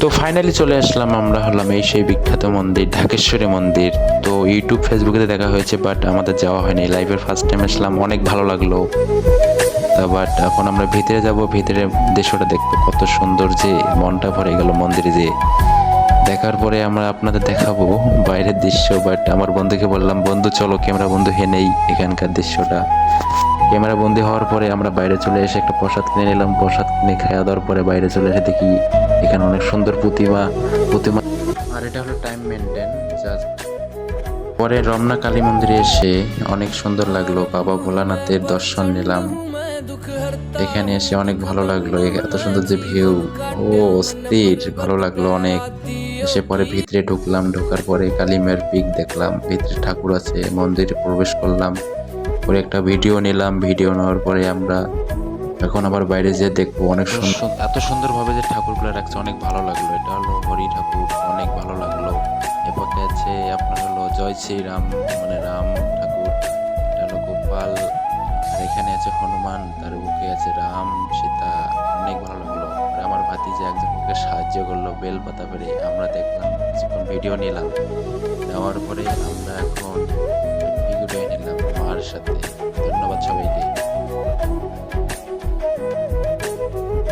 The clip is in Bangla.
তো ফাইনালি চলে আসলাম, আমরা হলাম এই সেই বিখ্যাত মন্দির, ঢাকেশ্বরী মন্দির। তো ইউটিউব ফেসবুকে দেখা হয়েছে বাট আমাদের যাওয়া হয়নি। লাইভের ফার্স্ট টাইম আসলাম, অনেক ভালো লাগল। তা বাট এখন আমরা ভিতরে যাব ভিতরে দৃশ্যটা দেখব। কত সুন্দর যে মনটা ভরে গেল মন্দিরে যে। দেখার পরে আমরা আপনাদের দেখাবো বাইরের দৃশ্য বাট আমার বন্ধুকে বললাম, বন্ধু, চলো, ক্যামেরা বন্ধু হে নেই। এখানকার দৃশ্যটা। ক্যামেরা বন্দি হওয়ার পরে আমরা বাইরে চলে এসে একটা প্রসাদ কিনে নিলাম। প্রসাদ কিনে খাওয়া দাওয়ার পরে বাইরে চলে এসে দেখি এখানে অনেক সুন্দর প্রতিমা প্রতিমা আর এটা হলো টাইম মেনটেন জাস্ট পরে রমনা কালী মন্দিরে এসে অনেক সুন্দর লাগল। বাবা ভোলানাথের দর্শন নিলাম। এখানে এসে অনেক ভালো লাগল। এত সুন্দর যে ভিউ ও স্থির ভালো লাগল অনেক। এসে পরে ভিতরে ঢুকলাম। ঢোকার পরে কালিমের পিক দেখলাম। ভিতরে ঠাকুর আছে মন্দিরে প্রবেশ করলাম। পরে একটা ভিডিও নিলাম। ভিডিও নেওয়ার পরে আমরা এখন আবার বাইরে যেয়ে দেখব। অনেক সুন্দর এত সুন্দরভাবে যে ঠাকুরগুলো রাখছে, অনেক ভালো লাগল। এটা হলো হরি ঠাকুর, অনেক ভালো লাগল। এ আছে আপনার হলো জয় শ্রীরাম মানে রাম ঠাকুর, এটা হলো গোপাল, আর এখানে আছে হনুমান, তার বুকে আছে রাম, সীতা, অনেক ভালো লাগল। আর আমার ভাতিজা একজনকে সাহায্য করল, বেল পাতা পেরে। আমরা দেখলাম ভিডিও নিলাম। নেওয়ার পরে আমরা এখন ভিডিও নিলাম। সাথে। ধন্যবাদ সবাইকে।